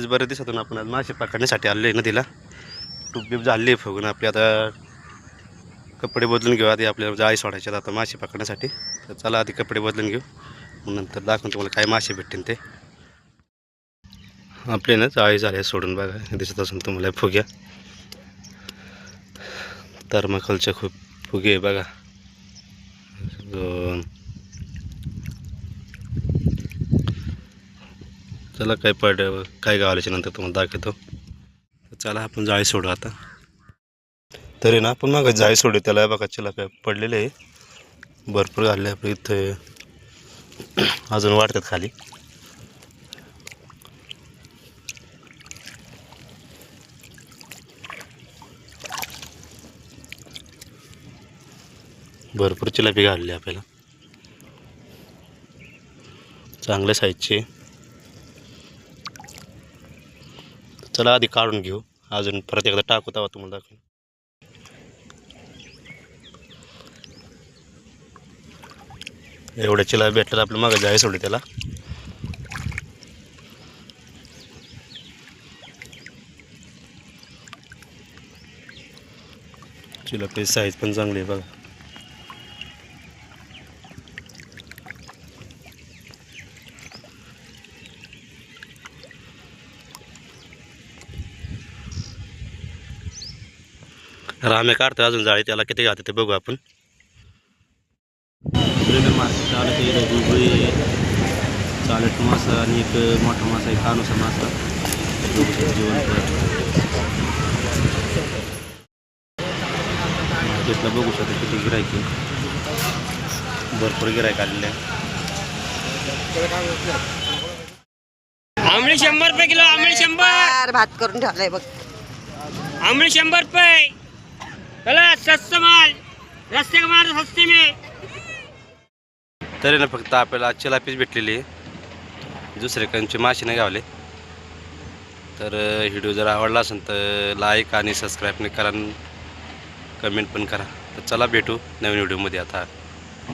बऱ्याच दिवसातून आपण. आज मासे पकडण्यासाठी आले नदीला. टूप बीप झाली फुगून आपली. आता कपडे बदलून घेऊ आधी आपल्याला जाळी सोडायचे आता मासे पकडण्यासाठी. तर चला आधी कपडे बदलून घेऊ. मग नंतर दाखवून तुम्हाला काय मासे भेटतील ते. आपले ना जाळी झाले सोडून बघा. दिसत असून तुम्हाला फुग्या. थर्माकोलच्या खूप फुगे आहे बघा. दोन चला काय पड काय गावाल्याच्या नंतर तुम्हाला दाखवतो. तर चला आपण जाळी सोडू आता. तरी ना आपण मग जाळी सोडू. त्याला बघा चला काय पडलेले आहे. भरपूर घालले आपले इथं. अजून वाढतात खाली. भरपूर चिलापी घालली आपल्याला. चांगल्या साईजची चला आधी काढून घेऊ. अजून परत एकदा टाकू तेव्हा तुम्हाला दाखवून. एवढ्या चिला भेटलं आपलं मागं जाय सोडली त्याला. चिलापी साईज पण चांगली आहे बघा. रामे काढतो अजून जाळी त्याला किती घालते ते बघू आपण. मासे चालट मासा आणि एक मोठा मासा एक कानुसा मासा. मार्केटला बघू शकतो किती गिरायक भरपूर गिरायक आलेले आहे. आंबळी शंभर रुपये किलो आंबळी शंभर. भात करून ठेवलाय बघ. आंबळी शंभर रुपये. माल रस्ते सस्ते में तरी ना फक्त आपल्याला आजची लापीच भेटलेली दुसरेकडचे दुसरे मासे नाही गावले. तर व्हिडिओ जर आवडला असेल तर लाईक आणि सबस्क्राईब करा कमेंट पण करा. तर चला भेटू नवीन व्हिडिओमध्ये आता.